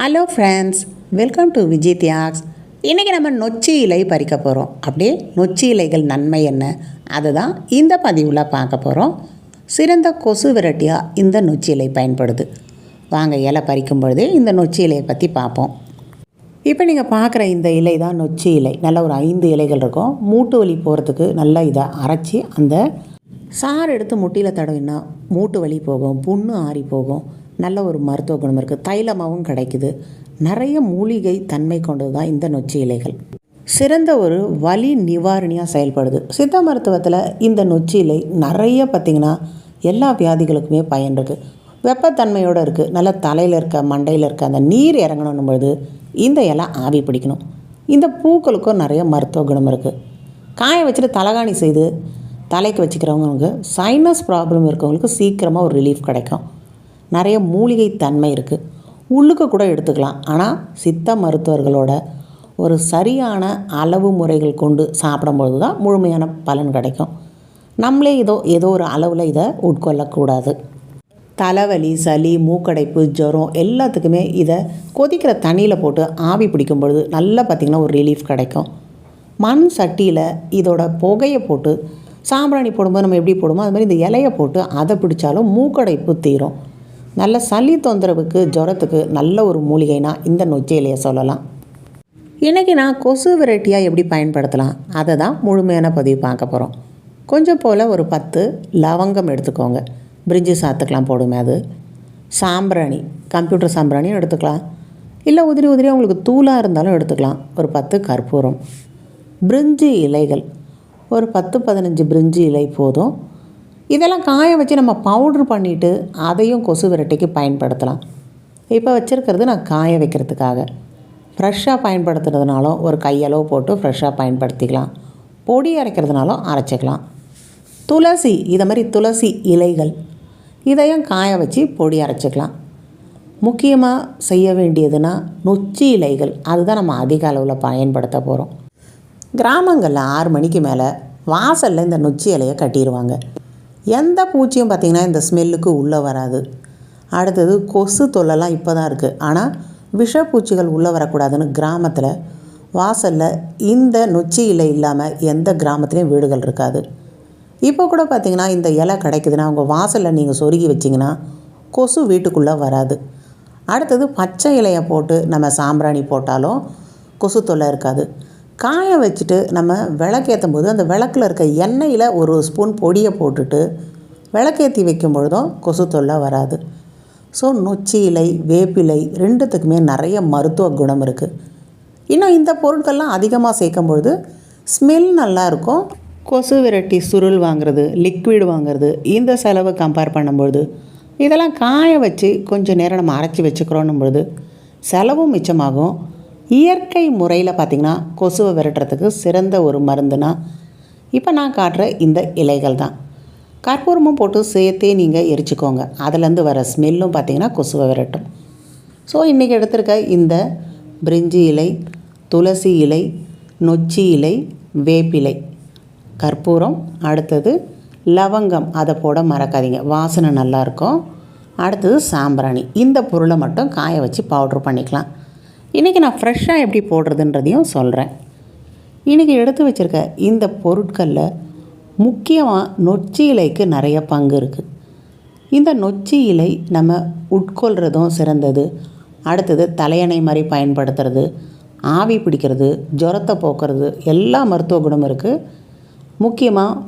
Hello friends welcome to Vijay Thiyags இன்றைக்கி நம்ம நொச்சி இலை பறிக்க போகிறோம் அப்படியே நொச்சி இலைகள் நன்மை என்ன? அதுதான் இந்த பதிவில் பார்க்க போகிறோம் சிறந்த கொசு விரட்டியாக இந்த நொச்சி இலை பயன்படுது. வாங்க இலை பறிக்கும் பொழுதே இந்த நொச்சி இலையை பற்றி பார்ப்போம். இப்போ நீங்கள் பார்க்குற இந்த இலை தான் நொச்சி இலை. நல்ல ஒரு ஐந்து இலைகள் இருக்கும். மூட்டு வலி போகிறதுக்கு நல்லா இதை அரைச்சி அந்த சாறு எடுத்து முட்டியில் தடவினா மூட்டு வலி போகும் புண்ணு ஆறி போகும். நல்ல ஒரு மருத்துவ குணம் இருக்குது தைலமாகவும் கிடைக்குது. நிறைய மூலிகை தன்மை கொண்டது தான் இந்த நொச்சி இலைகள். சிறந்த ஒரு வலி நிவாரணியாக செயல்படுது. சித்த மருத்துவத்தில் இந்த நொச்சி இலை நிறைய பார்த்திங்கன்னா எல்லா வியாதிகளுக்குமே பயன் இருக்குது வெப்பத்தன்மையோடு இருக்குது நல்ல தலையில் இருக்க மண்டையில் இருக்க அந்த நீர் இறங்கணும் பொழுது இந்த இலை ஆவி பிடிக்கணும். இந்த பூக்களுக்கும் நிறைய மருத்துவ குணம் இருக்குது காய வச்சுட்டு தலகாணி செய்து தலைக்கு வச்சுக்கிறவங்களுக்கு சைனஸ் ப்ராப்ளம் இருக்கவங்களுக்கு சீக்கிரமாக ஒரு ரிலீஃப் கிடைக்கும். நிறைய மூலிகை தன்மை இருக்குது உள்ளுக்கு கூட எடுத்துக்கலாம். ஆனால் சித்த மருத்துவர்களோட ஒரு சரியான அளவு முறைகள் கொண்டு சாப்பிடும்பொழுது தான் முழுமையான பலன் கிடைக்கும். நம்மளே இதோ ஏதோ ஒரு அளவில் இதை உட்கொள்ளக்கூடாது. தலைவலி சளி மூக்கடைப்பு ஜுரம் எல்லாத்துக்குமே இதை கொதிக்கிற தண்ணியில் போட்டு ஆவி பிடிக்கும் பொழுது நல்லா பார்த்திங்கன்னா ஒரு ரிலீஃப் கிடைக்கும். மண் சட்டியில் இதோட புகையை போட்டு சாம்பிராணி போடும்போது நம்ம எப்படி போடுமோ அது மாதிரி இந்த இலையை போட்டு அதை பிடிச்சாலும் மூக்கடைப்பு தீரும். நல்ல சளி தொந்தரவுக்கு ஜுரத்துக்கு நல்ல ஒரு மூலிகைனா இந்த நொச்சியிலையை சொல்லலாம். இன்றைக்கி நான் கொசு வெரைட்டியாக எப்படி பயன்படுத்தலாம்? அதை தான் முழுமையான பதிவு பார்க்க போகிறோம் கொஞ்சம் போல் ஒரு பத்து லவங்கம் எடுத்துக்கோங்க. பிரிஞ்சு சாத்துக்கலாம் போடுமே அது. சாம்பிராணி கம்ப்யூட்டர் சாம்பிராணியும் எடுத்துக்கலாம். இல்லை உதிரி உதிரி உங்களுக்கு தூளாக இருந்தாலும் எடுத்துக்கலாம். ஒரு பத்து கற்பூரம். பிரிஞ்சு இலைகள். ஒரு பத்து பதினஞ்சு பிரிஞ்சு இலை போதும். இதெல்லாம் காய வச்சு நம்ம பவுட்ரு பண்ணிவிட்டு அதையும் கொசு விரட்டிக்கு பயன்படுத்தலாம். இப்போ வச்சுருக்கிறது நான் காய வைக்கிறதுக்காக. ஃப்ரெஷ்ஷாக பயன்படுத்துறதுனாலும் ஒரு கையளவு போட்டு ஃப்ரெஷ்ஷாக பயன்படுத்திக்கலாம். பொடி அரைக்கிறதுனாலும் அரைச்சிக்கலாம். துளசி இதை மாதிரி துளசி இலைகள் இதையும் காய வச்சு பொடி அரைச்சிக்கலாம். முக்கியமாக செய்ய வேண்டியதுன்னா நொச்சி இலைகள் அதுதான் நம்ம அதிக அளவில் பயன்படுத்த போகிறோம் கிராமங்களில் ஆறு மணிக்கு மேலே வாசலில் இந்த நொச்சி இலையை கட்டிடுவாங்க எந்த பூச்சியும் பார்த்திங்கன்னா இந்த ஸ்மெல்லுக்கு உள்ளே வராது. அடுத்தது கொசு தொல்லைலாம் இப்போ தான் இருக்குது. ஆனால் விஷப்பூச்சிகள் உள்ளே வரக்கூடாதுன்னு கிராமத்தில் வாசலில் இந்த நொச்சி இலை இல்லாமல் எந்த கிராமத்துலேயும் வீடுகள் இருக்காது. இப்போ கூட பார்த்திங்கன்னா இந்த இலை கிடைக்குதுன்னா உங்கள் வாசலில் நீங்கள் சொருகி வச்சிங்கன்னா கொசு வீட்டுக்குள்ளே வராது. அடுத்தது பச்சை இலையை போட்டு நம்ம சாம்பிராணி போட்டாலும் கொசு தொல்லை இருக்காது. காய வச்சுட்டு நம்ம விளக்கேற்றும் போது அந்த விளக்கில் இருக்க எண்ணெயில் ஒரு ஸ்பூன் பொடியை போட்டுட்டு விளக்கேற்றி வைக்கும் பொழுதும் கொசு தொல்லை வராது. ஸோ நொச்சி இலை வேப்பிலை ரெண்டுத்துக்குமே நிறைய மருத்துவ குணம் இருக்குது இன்னும் இந்த பொருட்கள்லாம் அதிகமாக சேர்க்கும் பொழுது ஸ்மெல் நல்லாயிருக்கும் கொசு விரட்டி சுருள் வாங்குறது லிக்விட் வாங்குறது இந்த செலவை கம்பேர் பண்ணும்பொழுது இதெல்லாம் காய வச்சு கொஞ்சம் நேரம் நம்ம அரைச்சி வச்சுக்கிறோன்னும் பொழுது செலவும் மிச்சமாகும். இயற்கை முறையில் பார்த்திங்கன்னா கொசுவை விரட்டுறதுக்கு சிறந்த ஒரு மருந்துனா இப்போ நான் காட்டுற இந்த இலைகள் தான். கற்பூரமும் போட்டு சேர்த்தே நீங்கள் எரிச்சுக்கோங்க. அதுலேருந்து வர ஸ்மெல்லும் பார்த்திங்கன்னா கொசுவை விரட்டும். ஸோ இன்றைக்கி எடுத்திருக்க இந்த பிரிஞ்சி இலை துளசி இலை நொச்சி இலை வேப்பிலை கற்பூரம் அடுத்தது லவங்கம். அதை போட மறக்காதீங்க. வாசனை நல்லாயிருக்கும் அடுத்தது சாம்பிராணி. இந்த பொருளை மட்டும் காய வச்சு பவுட்ரு பண்ணிக்கலாம். இன்றைக்கி நான் ஃப்ரெஷ்ஷாக எப்படி போடுறதுன்றதையும் சொல்கிறேன் இன்றைக்கி எடுத்து வச்சுருக்க இந்த பொருட்களில் முக்கியமாக நொச்சி இலைக்கு நிறைய பங்கு இருக்குது இந்த நொச்சி இலை நம்ம உட்கொள்கிறதும் சிறந்தது. அடுத்தது தலையணை மாதிரி பயன்படுத்துறது ஆவி பிடிக்கிறது ஜுரத்தை போக்குறது எல்லா மருத்துவ குணமும் இருக்குது முக்கியமாக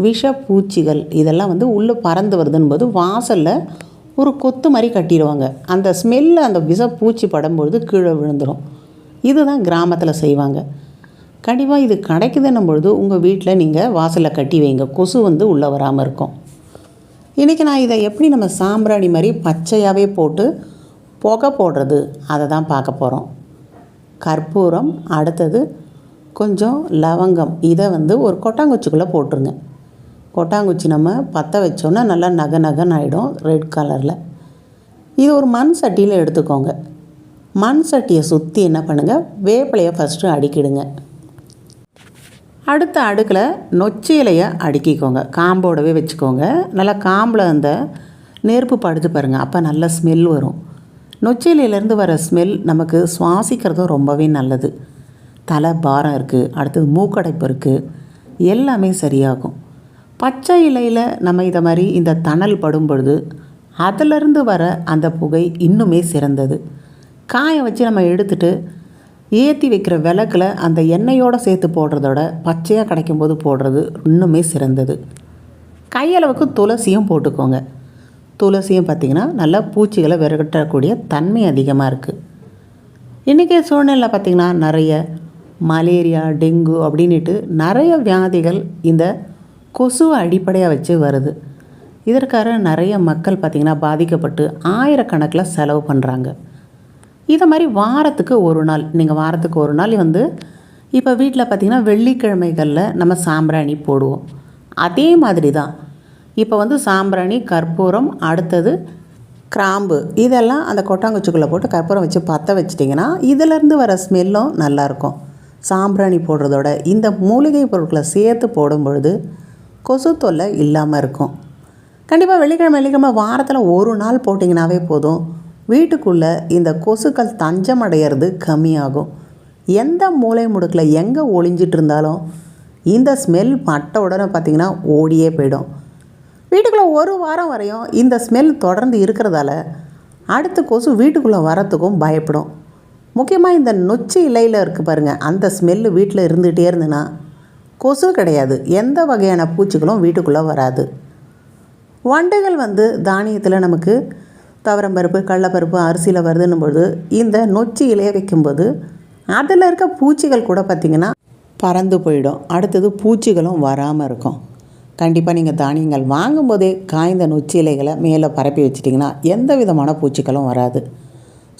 விஷ பூச்சிகள் இதெல்லாம் வந்து உள்ளே பறந்து வருதுன்போது வாசலில் ஒரு கொத்து மாதிரி கட்டிடுவாங்க. அந்த ஸ்மெல்லு அந்த விஷப்பூச்சி படும்பொழுது கீழே விழுந்துடும் இதுதான் கிராமத்தில் செய்வாங்க. கண்டிப்பாக இது கிடைக்குதுன்னும் பொழுது உங்கள் வீட்டில் நீங்கள் வாசலில் கட்டி வைங்க. கொசு வந்து உள்ளே வராமல் இருக்கும். இன்றைக்கி நான் இதை எப்படி நம்ம சாம்பிராணி மாதிரி பச்சையாகவே போட்டு புகை போடுறது அதை தான் பார்க்க போகிறோம் கற்பூரம் அடுத்தது கொஞ்சம் லவங்கம். இதை வந்து ஒரு கொட்டாங்குச்சிக்குள்ளே போட்டுருங்க. கொட்டாங்குச்சி நம்ம பற்ற வச்சோன்னா நல்லா நகை நகன்னு ஆகிடும் ரெட் கலரில் இது ஒரு மண் சட்டியில் எடுத்துக்கோங்க. மண் சட்டியை சுற்றி என்ன பண்ணுங்கள் வேப்பிலையை ஃபஸ்ட்டு அடுக்கிடுங்க. அடுத்த அடுக்கில் நொச்சி இலையை அடுக்கிக்கோங்க. காம்போடவே வச்சுக்கோங்க. நல்லா காம்பில் அந்த நெருப்பு படுத்து பாருங்கள் அப்போ நல்ல ஸ்மெல் வரும். நொச்சியிலேருந்து வர ஸ்மெல் நமக்கு சுவாசிக்கிறதும் ரொம்பவே நல்லது. தலை பாரம் இருக்குது அடுத்தது மூக்கடைப்பு இருக்குது எல்லாமே சரியாகும். பச்சை இலையில் நம்ம இதை மாதிரி இந்த தணல் படும் பொழுது அதிலிருந்து வர அந்த புகை இன்னுமே சிறந்தது. காய வச்சு நம்ம எடுத்துட்டு ஏற்றி வைக்கிற விளக்கில் அந்த எண்ணெயோடு சேர்த்து போடுறதோட பச்சையாக கிடைக்கும்போது போடுறது இன்னுமே சிறந்தது. கையளவுக்கு துளசியும் போட்டுக்கோங்க. துளசியும் பார்த்திங்கன்னா நல்லா பூச்சிகளை விரட்டக்கூடிய தன்மை அதிகமாக இருக்குது இன்றைக்கி சூழ்நிலை பார்த்திங்கன்னா நிறைய மலேரியா டெங்கு அப்படின்ட்டு நிறைய வியாதிகள் இந்த கொசுவை அடிப்படையாக வச்சு வருது. இதற்காக நிறைய மக்கள் பார்த்திங்கன்னா பாதிக்கப்பட்டு ஆயிரக்கணக்கில் செலவு பண்ணுறாங்க இதை மாதிரி வாரத்துக்கு ஒரு நாள் நீங்கள் வாரத்துக்கு ஒரு நாள் வந்து இப்போ வீட்டில் பார்த்திங்கன்னா வெள்ளிக்கிழமைகளில் நம்ம சாம்பிராணி போடுவோம். அதே மாதிரி தான். இப்போ வந்து சாம்பிராணி கற்பூரம் அடுத்தது கிராம்பு இதெல்லாம் அந்த கொட்டாங்குச்சிக்குள்ளே போட்டு கற்பூரம் வச்சு பற்ற வச்சிட்டிங்கன்னா இதிலேருந்து வர ஸ்மெல்லும் நல்லாயிருக்கும் சாம்பிராணி போடுறதோட இந்த மூலிகை பொருட்களை சேர்த்து போடும் பொழுது கொசு தொல்லை இல்லாமல் இருக்கும். கண்டிப்பாக வெள்ளிக்கிழமை வெள்ளிக்கிழமை வாரத்தில் ஒரு நாள் போட்டிங்கனாவே போதும். வீட்டுக்குள்ளே இந்த கொசுக்கள் தஞ்சம் அடையிறது கம்மியாகும். எந்த மூளை முடுக்கில் எங்கே ஒளிஞ்சிட்டு இருந்தாலும் இந்த ஸ்மெல் பட்ட உடனே பார்த்திங்கன்னா ஓடியே போயிடும். வீட்டுக்குள்ளே ஒரு வாரம் வரையும் இந்த ஸ்மெல் தொடர்ந்து இருக்கிறதால அடுத்த கொசு வீட்டுக்குள்ளே வரத்துக்கும் பயப்படும். முக்கியமாக இந்த நொச்சி இலையில் இருக்குது பாருங்கள் அந்த ஸ்மெல்லு வீட்டில் இருந்துகிட்டே இருந்துன்னா கொசு கிடையாது. எந்த வகையான பூச்சிகளும் வீட்டுக்குள்ளே வராது. வண்டுகள் வந்து தானியத்தில் நமக்கு துவரம்பருப்பு கடலப்பருப்பு அரிசியில் வருதுன்னும் பொழுது இந்த நொச்சி இலைய வைக்கும்போது அதில் இருக்க பூச்சிகள் கூட பார்த்திங்கன்னா பறந்து போயிடும். அடுத்தது பூச்சிகளும் வராமல் இருக்கும். கண்டிப்பாக நீங்கள் தானியங்கள் வாங்கும்போதே காய்ந்த நொச்சி இலைகளை மேலே பரப்பி வச்சிட்டிங்கன்னா எந்த விதமான பூச்சிகளும் வராது.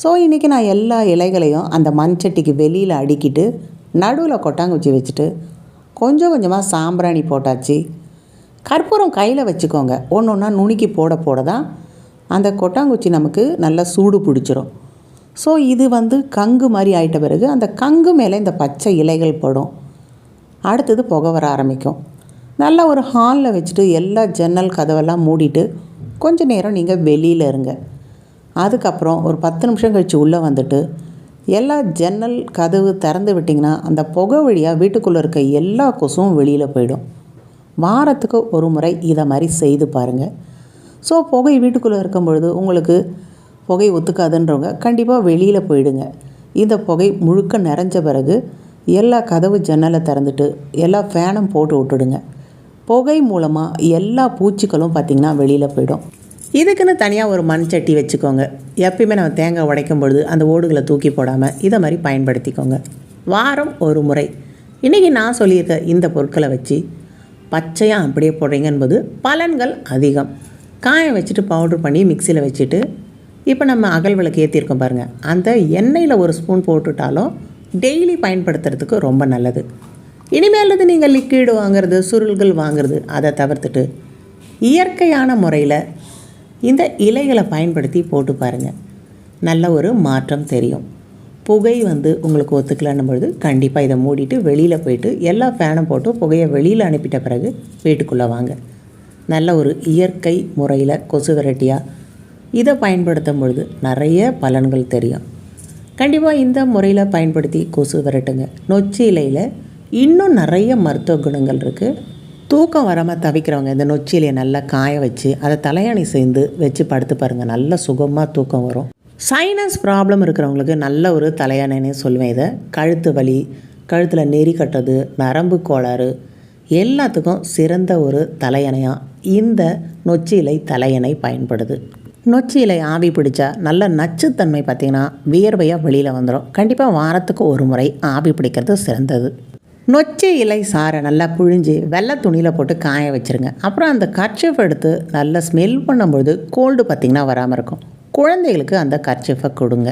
ஸோ இன்றைக்கி நான் எல்லா இலைகளையும் அந்த மண்சட்டிக்கு வெளியில் அடுக்கிட்டு நடுவில் கொட்டாங்குச்சி வச்சுட்டு கொஞ்சம் கொஞ்சமாக சாம்பிராணி போட்டாச்சு. கற்பூரம் கையில் வச்சுக்கோங்க. ஒன்று ஒன்றா நுணுக்கி போட போட தான் அந்த கொட்டாங்குச்சி நமக்கு நல்லா சூடு பிடிச்சிரும். ஸோ இது வந்து கங்கு மாதிரி ஆயிட்ட பிறகு அந்த கங்கு மேலே இந்த பச்சை இலைகள் படும். அடுத்தது புகை வர ஆரம்பிக்கும். நல்லா ஒரு ஹாலில் வச்சுட்டு எல்லா ஜன்னல் கதவெல்லாம் மூடிட்டு கொஞ்சம் நேரம் நீங்கள் வெளியில் இருங்க. அதுக்கப்புறம் ஒரு பத்து நிமிஷம் கழித்து உள்ளே வந்துட்டு எல்லா ஜன்னல் கதவு திறந்து விட்டிங்கன்னா அந்த புகை வழியாக வீட்டுக்குள்ளே இருக்க எல்லா கொசும் வெளியில் போயிடும். வாரத்துக்கு ஒரு முறை இதை மாதிரி செய்து பாருங்கள் ஸோ புகை வீட்டுக்குள்ளே இருக்கும் பொழுது உங்களுக்கு புகை ஒத்துக்காதுன்றவங்க கண்டிப்பாக வெளியில் போயிடுங்க. இந்த புகை முழுக்க நிறைஞ்ச பிறகு எல்லா கதவு ஜன்னலை திறந்துட்டு எல்லா ஃபேனும் போட்டு விட்டுடுங்க. புகை மூலமாக எல்லா பூச்சிகளும் பார்த்திங்கன்னா வெளியில் போயிடும். இதுக்குன்னு தனியாக ஒரு மண் சட்டி வச்சுக்கோங்க. எப்பயுமே நம்ம தேங்காய் உடைக்கும் பொழுது அந்த ஓடுகளை தூக்கி போடாமல் இதை மாதிரி பயன்படுத்திக்கோங்க. வாரம் ஒரு முறை. இன்றைக்கி நான் சொல்லியிருக்க இந்த பொருட்களை வச்சு பச்சையாக அப்படியே போடுறீங்க என்பது பலன்கள் அதிகம். காய வச்சுட்டு பவுட்ரு பண்ணி மிக்சியில் வச்சுட்டு இப்போ நம்ம அகல் விளக்கு ஏற்றிருக்கோம் பாருங்கள் அந்த எண்ணெயில் ஒரு ஸ்பூன் போட்டுட்டாலும் டெய்லி பயன்படுத்துறதுக்கு ரொம்ப நல்லது. இனிமேலது நீங்கள் லிக்விடு வாங்குறது சுருள்கள் வாங்குறது அதை தவிர்த்துட்டு இயற்கையான முறையில் இந்த இலைகளை பயன்படுத்தி போட்டு பாருங்கள் நல்ல ஒரு மாற்றம் தெரியும். புகை வந்து உங்களுக்கு ஒத்துக்கலான்னும் பொழுது கண்டிப்பாக இதை மூடிட்டு வெளியில் போயிட்டு எல்லா ஃபேனும் போட்டு புகையை வெளியில் அனுப்பிட்ட பிறகு வீட்டுக்குள்ளே வாங்க. நல்ல ஒரு இயற்கை முறையில் கொசு விரட்டியாக இதை பயன்படுத்தும் பொழுது நிறைய பலன்கள் தெரியும். கண்டிப்பாக இந்த முறையில் பயன்படுத்தி கொசு விரட்டுங்க. நொச்சி இலையில் இன்னும் நிறைய மருத்துவ குணங்கள் இருக்குது தூக்கம் வராமல் தவிக்கிறவங்க இந்த நொச்சியிலையை நல்லா காய வச்சு அதை தலையணை சேர்ந்து வச்சு படுத்து பாருங்கள் நல்ல சுகமாக தூக்கம் வரும். சைனஸ் ப்ராப்ளம் இருக்கிறவங்களுக்கு நல்ல ஒரு தலையணைனே சொல்லுவேன் இதை. கழுத்து வலி கழுத்தில் நெறி கட்டுறது நரம்பு கோளாறு எல்லாத்துக்கும் சிறந்த ஒரு தலையணையாக இந்த நொச்சியிலை தலையணை பயன்படுது. நொச்சி ஆவி பிடிச்சா நல்ல நச்சுத்தன்மை பார்த்திங்கன்னா வியர்வையாக வெளியில் வந்துடும் கண்டிப்பாக வாரத்துக்கு ஒரு முறை ஆவி பிடிக்கிறது சிறந்தது. நொச்சி இலை சாறை நல்லா புழிஞ்சு வெள்ளை துணியில் போட்டு காய வச்சுருங்க. அப்புறம் அந்த கர்ச்சிஃப் எடுத்து நல்லா ஸ்மெல் பண்ணும்பொழுது கோல்டு பார்த்திங்கன்னா வராமல் இருக்கும். குழந்தைகளுக்கு அந்த கர்ச்சிஃபை கொடுங்க.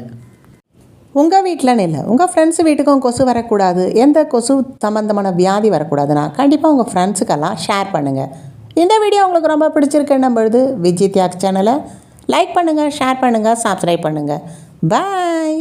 உங்கள் வீட்டிலன்னு இல்லை உங்கள் ஃப்ரெண்ட்ஸ் வீட்டுக்கும் கொசு வரக்கூடாது. எந்த கொசு சம்மந்தமான வியாதி வரக்கூடாதுன்னா கண்டிப்பாக உங்கள் ஃப்ரெண்ட்ஸுக்கெல்லாம் ஷேர் பண்ணுங்கள் இந்த வீடியோ உங்களுக்கு ரொம்ப பிடிச்சிருக்குன்னும் பொழுது விஜய் தியாக் சேனலை லைக் பண்ணுங்கள் ஷேர் பண்ணுங்கள் சப்ஸ்கிரைப் பண்ணுங்கள் பாய்